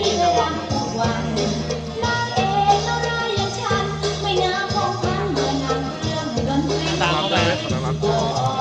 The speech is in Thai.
ก็ยินดีตามเข้ไปนะ